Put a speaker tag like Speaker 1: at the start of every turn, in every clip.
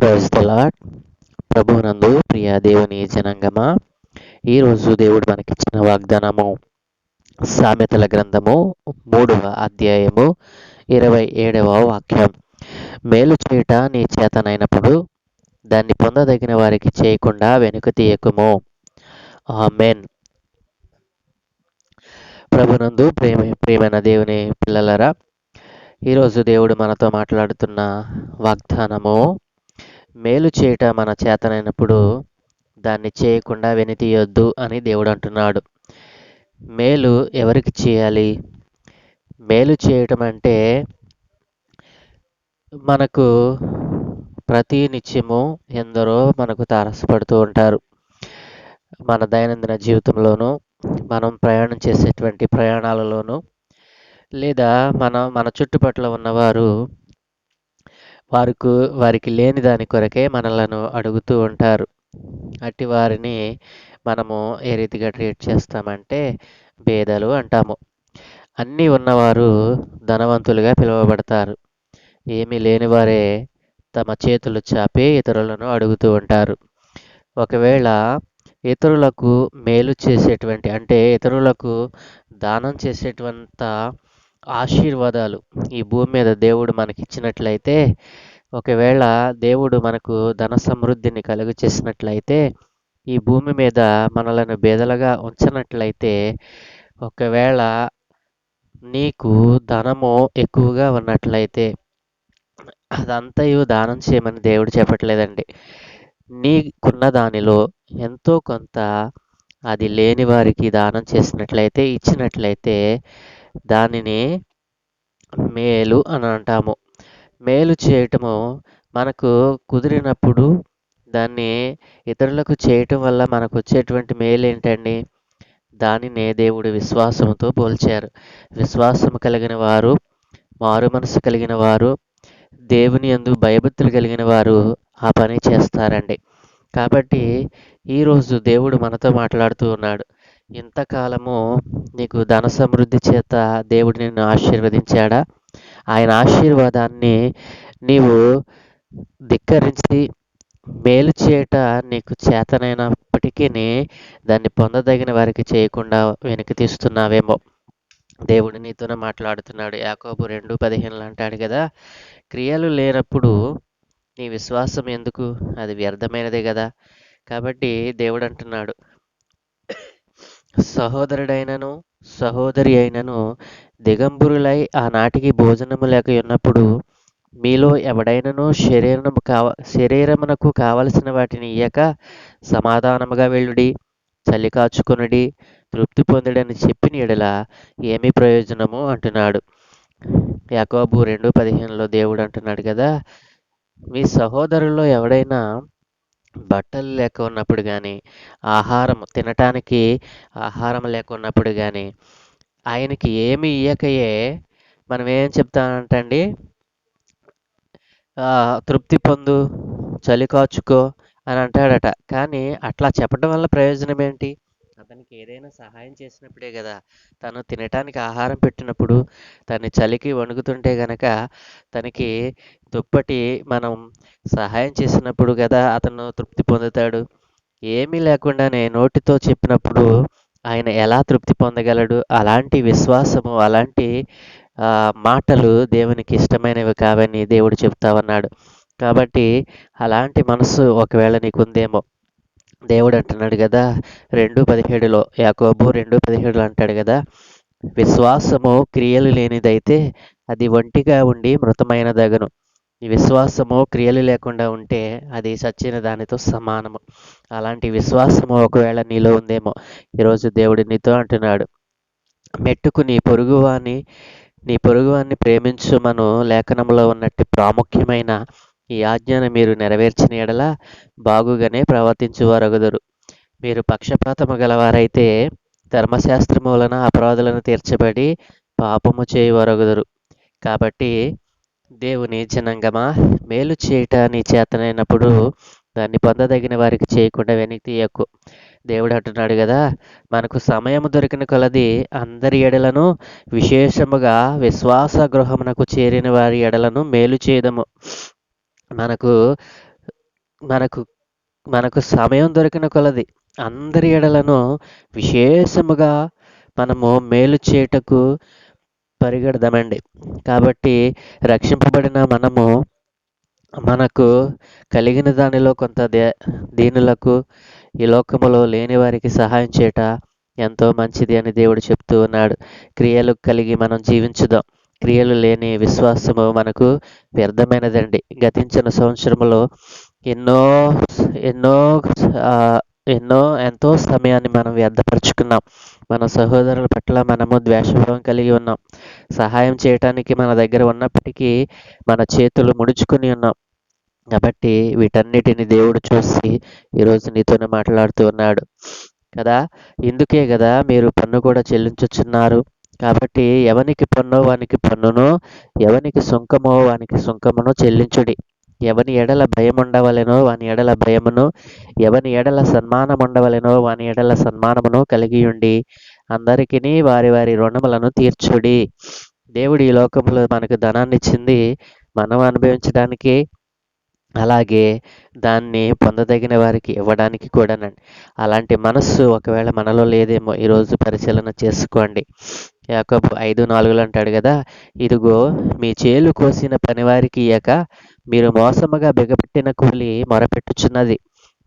Speaker 1: Praise the ప్రభునందు ప్రియా దేవుని జనాంగమా. ఈరోజు దేవుడు మనకిచ్చిన వాగ్దానము సామెతల గ్రంథము మూడవ అధ్యాయము ఇరవై ఏడవ వాక్యం. మేలు చేయుట నీ చేతనైనప్పుడు దాన్ని పొందదగిన వారికి చేయకుండా వెనుక తీయకుము. ఆమెన్. ప్రభునందు ప్రేమ ప్రేమైన దేవుని పిల్లలరా ఈరోజు దేవుడు మనతో మాట్లాడుతున్న వాగ్దానము మేలు చేయట మన చేతనైనప్పుడు దాన్ని చేయకుండా వెనితీయొద్దు అని దేవుడు అంటున్నాడు మేలు ఎవరికి చేయాలి? మేలు చేయటం అంటే మనకు ప్రతి నిత్యము ఎందరో మనకు తారసపడుతూ ఉంటారు. మన దైనందిన జీవితంలోనూ మనం ప్రయాణం చేసేటువంటి ప్రయాణాలలోనూ లేదా మన మన చుట్టుపక్కల ఉన్నవారు వారికి వారికి లేని దాని కొరకే మనలను అడుగుతూ ఉంటారు. అట్టి వారిని మనము ఏ రీతిగా ట్రీట్ చేస్తామంటే భేదలు అంటాము. అన్నీ ఉన్నవారు ధనవంతులుగా పిలువబడతారు. ఏమీ లేనివారే తమ చేతులు చాపి ఇతరులను అడుగుతూ ఉంటారు. ఒకవేళ ఇతరులకు మేలు చేసేటువంటి అంటే ఇతరులకు దానం చేసేటువంటి ఆశీర్వాదాలు ఈ భూమి మీద దేవుడు మనకి ఇచ్చినట్లయితే ఒకవేళ దేవుడు మనకు ధన సమృద్ధిని కలుగు చేసినట్లయితే ఈ భూమి మీద మనలను బేదలుగా ఉంచినట్లయితే ఒకవేళ నీకు ధనము ఎక్కువగా ఉన్నట్లయితే అదంతయు దానం చేయమని దేవుడు చెప్పట్లేదండి. నీకున్న దానిలో ఎంతో కొంత అది లేని వారికి దానం చేసినట్లయితే ఇచ్చినట్లయితే దానిని మేలు అని అంటాము. మేలు చేయటము మనకు కుదిరినప్పుడు దాన్ని ఇతరులకు చేయటం వల్ల మనకు వచ్చేటువంటి మేలు ఏంటండి? దానినే దేవుడు విశ్వాసంతో పోల్చారు. విశ్వాసం కలిగిన వారు మారు మనసు కలిగిన వారు దేవుని యందు భయభక్తులు కలిగిన వారు ఆ పని చేస్తారండి. కాబట్టి ఈరోజు దేవుడు మనతో మాట్లాడుతూ ఉన్నాడు. ఇంతకాలము నీకు ధన సమృద్ధి చేత దేవుడు నిన్ను ఆశీర్వదించాడా? ఆయన ఆశీర్వాదాన్ని నీవు ధిక్కరించి మేలు చేయట నీకు చేతనైనప్పటికీ దాన్ని పొందదగిన వారికి చేయకుండా వెనక్కి తీస్తున్నావేమో. దేవుడు నీతోనే మాట్లాడుతున్నాడు. యాకోబు రెండు పదిహేనులు అంటాడు కదా క్రియలు లేనప్పుడు నీ విశ్వాసం ఎందుకు? అది వ్యర్థమైనదే కదా. కాబట్టి దేవుడు అంటున్నాడు సహోదరుడైనను సహోదరి అయినను దిగంబరులై ఆనాటికి భోజనము లేక ఉన్నప్పుడు మీలో ఎవడైనను శరీరము కావ శరీరమునకు కావలసిన వాటిని ఇయ్యక సమాధానముగా వెళ్ళుడి చలి కాచుకొనుడి తృప్తి పొందుడని చెప్పిన ఎడల ఏమి ప్రయోజనము? అంటున్నాడు. యాకోబు రెండు పదిహేనులో దేవుడు అంటున్నాడు కదా మీ సహోదరుల్లో ఎవడైనా బట్టలు లేక ఉన్నప్పుడు కానీ ఆహారం తినటానికి ఆహారం లేక ఉన్నప్పుడు కానీ ఆయనకి ఏమి ఇయ్యకయే మనం ఏం చెప్తామంటండి తృప్తి పొందు చలి కాచుకో అని అంటాడట. కానీ అట్లా చెప్పడం వల్ల ప్రయోజనం ఏంటి? అతనికి ఏదైనా సహాయం చేసినప్పుడే కదా తను తినటానికి ఆహారం పెట్టినప్పుడు తన చలికి వణుకుతుంటే గనక తనకి దుప్పటి మనం సహాయం చేసినప్పుడు కదా అతను తృప్తి పొందుతాడు. ఏమీ లేకుండానే నోటితో చెప్పినప్పుడు ఆయన ఎలా తృప్తి పొందగలడు? అలాంటి విశ్వాసము అలాంటి మాటలు దేవునికి ఇష్టమైనవి కావని దేవుడు చెప్తా ఉన్నాడు. కాబట్టి అలాంటి మనసు ఒకవేళ నీకుందేమో దేవుడు అంటున్నాడు కదా రెండు పదిహేడులో యాకోబు రెండు పదిహేడులో అంటాడు కదా విశ్వాసము క్రియలు లేనిదైతే అది ఒంటిగా ఉండి మృతమైన దగను ఈ విశ్వాసము క్రియలు లేకుండా ఉంటే అది చచ్చిన దానితో సమానము. అలాంటి విశ్వాసము ఒకవేళ నీలో ఉందేమో ఈరోజు దేవుడు నీతో అంటున్నాడు మెట్టుకు నీ పొరుగువాన్ని నీ పొరుగువాన్ని ప్రేమించుమను లేఖనంలో ఉన్నట్టు ప్రాముఖ్యమైన ఈ ఆజ్ఞను మీరు నెరవేర్చిన ఎడల బాగుగానే ప్రవర్తించువారగుదురు. మీరు పక్షపాతము గలవారైతే ధర్మశాస్త్రము వలన అపరాధులను తీర్చబడి పాపము చేయవరగుదురు. కాబట్టి దేవుని జనంగమా మేలు చేయట నీ చేతనైనప్పుడు దాన్ని పొందదగిన వారికి చేయకుండా వెనక్కి తీయకు. దేవుడు అంటున్నాడు కదా మనకు సమయం దొరికిన కొలది అందరి ఎడలను విశేషముగా విశ్వాస గృహమునకు చేరిన వారి ఎడలను మేలు చేయదము. మనకు మనకు మనకు సమయం దొరికిన కొలది. అందరి ఎడలను విశేషముగా మనము మేలు చేయుటకు పరిగెడదామండి. కాబట్టి రక్షింపబడిన మనము మనకు కలిగిన దానిలో కొంత దే దీనులకు ఈ లోకములో లేని వారికి సహాయం చేయట ఎంతో మంచిది అని దేవుడు చెప్తూ ఉన్నాడు. క్రియలు కలిగి మనం జీవించుదాం. క్రియలు లేని విశ్వాసము మనకు వ్యర్థమైనదండి. గతించిన సంవత్సరంలో ఎన్నో ఎన్నో ఎన్నో ఎంతో సమయాన్ని మనం వ్యర్థపరుచుకున్నాం. మన సహోదరుల పట్ల మనము ద్వేషభావం కలిగి ఉన్నాం. సహాయం చేయటానికి మన దగ్గర ఉన్నప్పటికీ మన చేతులు ముడుచుకుని ఉన్నాం. కాబట్టి వీటన్నిటిని దేవుడు చూసి ఈరోజు నీతోనే మాట్లాడుతూ ఉన్నాడు. కదా? ఇందుకే కదా మీరు పన్ను కూడా చెల్లించుచున్నారు కాబట్టి ఎవనికి పన్ను వానికి పన్నును ఎవనికి సుంకమో వానికి సుంకమును చెల్లించుడి. ఎవని ఎడల భయం ఉండవలెనో వాని ఎడల భయమును ఎవని ఎడల సన్మానం ఉండవలెనో వాని ఎడల సన్మానమును కలిగి ఉండి అందరికీ వారి వారి రుణములను తీర్చుడి. దేవుడు ఈ లోకంలో మనకు ధనాన్ని ఇచ్చింది మనం అనుభవించడానికి అలాగే దాన్ని పొందదగిన వారికి ఇవ్వడానికి కూడానండి. అలాంటి మనస్సు ఒకవేళ మనలో లేదేమో ఈరోజు పరిశీలన చేసుకోండి. యాకోబు ఐదు నాలుగులు అంటాడు కదా ఇదిగో మీ చేలు కోసిన పనివారికి ఇయ్యక మీరు మోసముగా బిగపెట్టిన కూలి మొరపెట్టుచున్నది.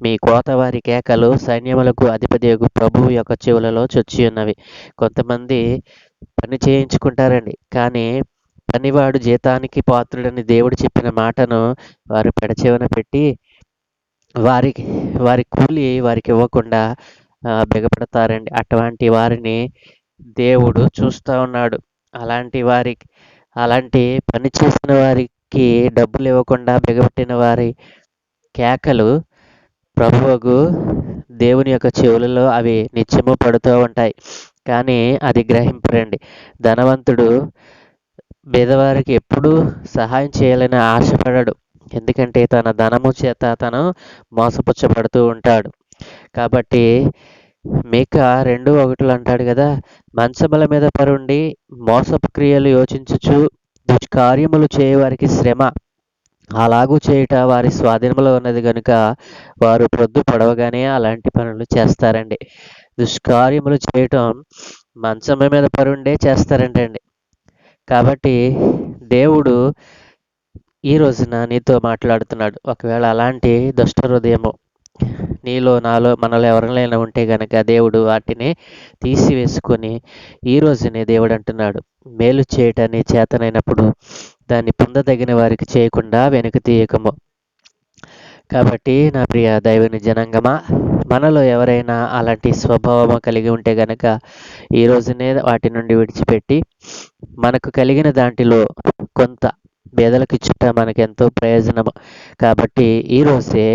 Speaker 1: మీ కోతవారి కేకలు సైన్యములకు అధిపతియగు ప్రభువు యొక్క చెవులలో చొచ్చి ఉన్నవి. కొంతమంది పని చేయించుకుంటారండి. కానీ పనివాడు జీతానికి పాత్రుడని దేవుడు చెప్పిన మాటను వారు పెడచెవిన పెట్టి వారికి వారి కూలి వారికి ఇవ్వకుండా బిగపడతారండి. అటువంటి వారిని దేవుడు చూస్తూ ఉన్నాడు. అలాంటి వారికి అలాంటి పని చేసిన వారికి డబ్బులు ఇవ్వకుండా బిగబెట్టిన వారి కేకలు ప్రభువుకు దేవుని యొక్క చెవులలో అవి నిత్యము పడుతూ ఉంటాయి. కానీ అది గ్రహింపరండి. ధనవంతుడు పేదవారికి ఎప్పుడూ సహాయం చేయాలని ఆశపడడు. ఎందుకంటే తన ధనము చేత తను మోసపుచ్చబడుతూ ఉంటాడు. కాబట్టి మేక రెండు ఒకటిలో అంటాడు కదా మంచముల మీద పరుండి మోసపు క్రియలు యోచించుచు దుష్కార్యములు చేయవారికి శ్రమ. అలాగూ చేయుట వారి స్వాధీనంలో ఉన్నది కనుక వారు ప్రొద్దు పొడవగానే అలాంటి పనులు చేస్తారండి. దుష్కార్యములు చేయటం మంచం మీద పరుండే చేస్తారంటండి. కాబట్టి దేవుడు ఈ రోజున నీతో మాట్లాడుతున్నాడు. ఒకవేళ అలాంటి దుష్ట హృదయము నీలో నాలో మనలో ఎవరినైనా ఉంటే గనక దేవుడు వాటిని తీసివేసుకొని ఈ రోజునే దేవుడు అంటున్నాడు. మేలు చేయటాన్ని చేతనైనప్పుడు దాన్ని పొందదగిన వారికి చేయకుండా వెనుక తీయకము. కాబట్టి నా ప్రియ దైవని జనాంగమా మనలో ఎవరైనా అలాంటి స్వభావం కలిగి ఉంటే గనక ఈ రోజునే వాటి నుండి విడిచిపెట్టి మనకు కలిగిన దాంట్లో కొంత పేదలకు ఇచ్చుట మనకు ఎంతో ప్రయోజనము. కాబట్టి ఈ రోజే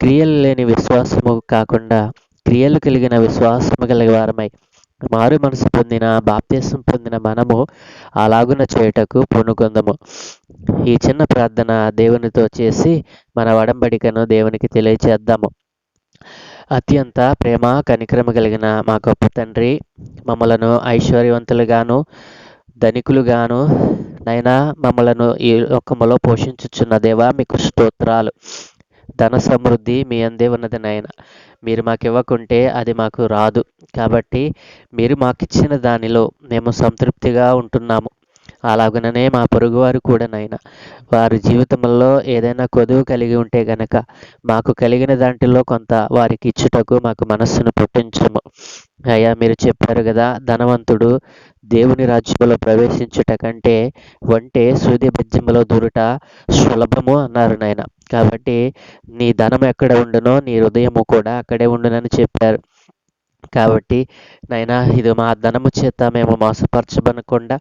Speaker 1: క్రియలు లేని విశ్వాసము కాకుండా క్రియలు కలిగిన విశ్వాసము కలిగిన వారమై మారు మనసు పొందిన బాప్తీసం పొందిన మనము అలాగున చేయటకు పూనుకొందము. ఈ చిన్న ప్రార్థన దేవునితో చేసి మన వడంబడికను దేవునికి తెలియచేద్దాము. అత్యంత ప్రేమ కనిక్రమ కలిగిన మా గొప్ప తండ్రి మమ్మలను ఐశ్వర్యవంతులుగాను ధనికులుగాను నైనా మమ్మలను ఈ లోకములో పోషించుచున్న దేవా మీకు స్తోత్రాలు. ధన సమృద్ధి మీ అందే ఉన్నది నాయన. మీరు మాకు ఇవ్వకుంటే అది మాకు రాదు. కాబట్టి మీరు మాకిచ్చిన దానిలో మేము సంతృప్తిగా ఉంటున్నాము. అలాగుననే మా పొరుగువారు కూడా నాయన. వారి జీవితంలో ఏదైనా కొదువు కలిగి ఉంటే గనక మాకు కలిగిన దాంట్లో కొంత వారికి ఇచ్చుటకు మాకు మనస్సును పుట్టించము. అయ్యా మీరు చెప్పారు కదా ధనవంతుడు దేవుని రాజ్యంలో ప్రవేశించుట కంటే వంటే సూది బజ్యంలో దూరుట సులభము అన్నారు నాయన. కాబట్టి నీ ధనం ఎక్కడ ఉండునో నీ హృదయము కూడా అక్కడే ఉండునని చెప్పారు. కాబట్టి నైనా ఇది మా ధనము చేత మేము మోసపరచబనకుండా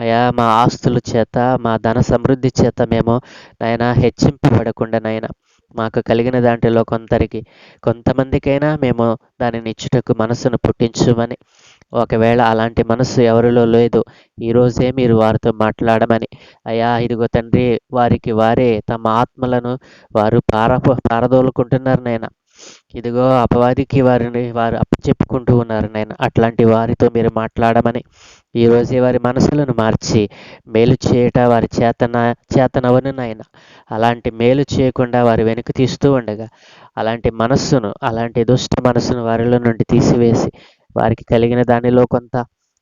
Speaker 1: అయా మా ఆస్తుల చేత మా ధన సమృద్ధి చేత మేము నాయన హెచ్చింపబడకుండా నాయన మాకు కలిగిన దాంట్లో కొందరికి కొంతమందికైనా మేము దానిని ఇచ్చుటకు మనసును పుట్టించుమని. ఒకవేళ అలాంటి మనసు ఎవరిలో లేదు ఈరోజే మీరు వారితో మాట్లాడమని. అయ్యా ఇదిగో తండ్రి వారికి వారే తమ ఆత్మలను వారు పార పారదోలుకుంటున్నారు నాయన. ఇదిగో అపవాదికి వారిని వారు అప్పచెప్పుకుంటూ ఉన్నారు నాయన. అట్లాంటి వారితో మీరు మాట్లాడమని ఈరోజే వారి మనసులను మార్చి మేలు చేయట వారి చేతన చేతనవను నాయన. అలాంటి మేలు చేయకుండా వారి వెనుక తీస్తూ ఉండగా అలాంటి మనస్సును అలాంటి దుష్ట మనస్సును వారిలో నుండి తీసివేసి వారికి కలిగిన దానిలో కొంత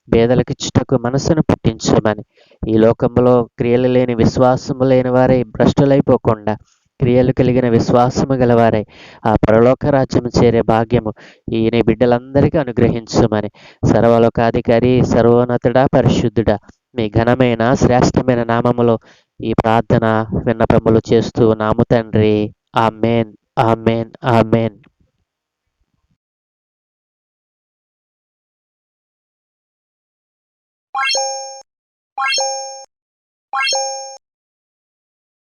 Speaker 1: పేదలకిచ్చుటకు మనస్సును పుట్టించమని. ఈ లోకంలో క్రియలు లేని విశ్వాసము లేని వారే భ్రష్టులైపోకుండా క్రియలు కలిగిన విశ్వాసము గలవారై ఆ పరలోక రాజ్యము చేరే భాగ్యము ఈ బిడ్డలందరికీ అనుగ్రహించుమని సర్వలోకాధికారి సర్వోన్నతుడా పరిశుద్ధుడా మీ ఘనమైన శ్రేష్టమైన నామములో ఈ ప్రార్థన విన్నపములు చేస్తూ నాము తండ్రి. Amen amen amen.